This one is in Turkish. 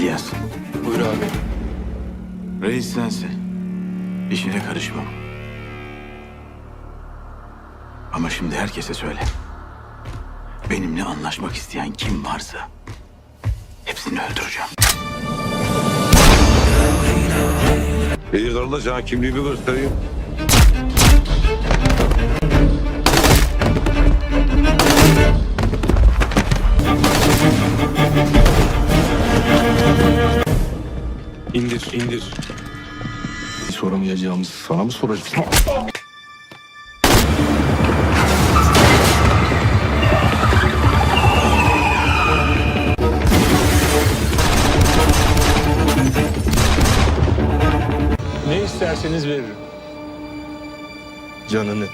İlyas, Buyur abi. reis sensin. İşine karışmam. Ama şimdi herkese söyle. Benimle anlaşmak isteyen kim varsa hepsini öldüreceğim. İyi kardeş ha kimliğimi göstereyim. İndir, indir. Soramayacağımızı sana mı soracağız? Ne isterseniz veririm. Canını.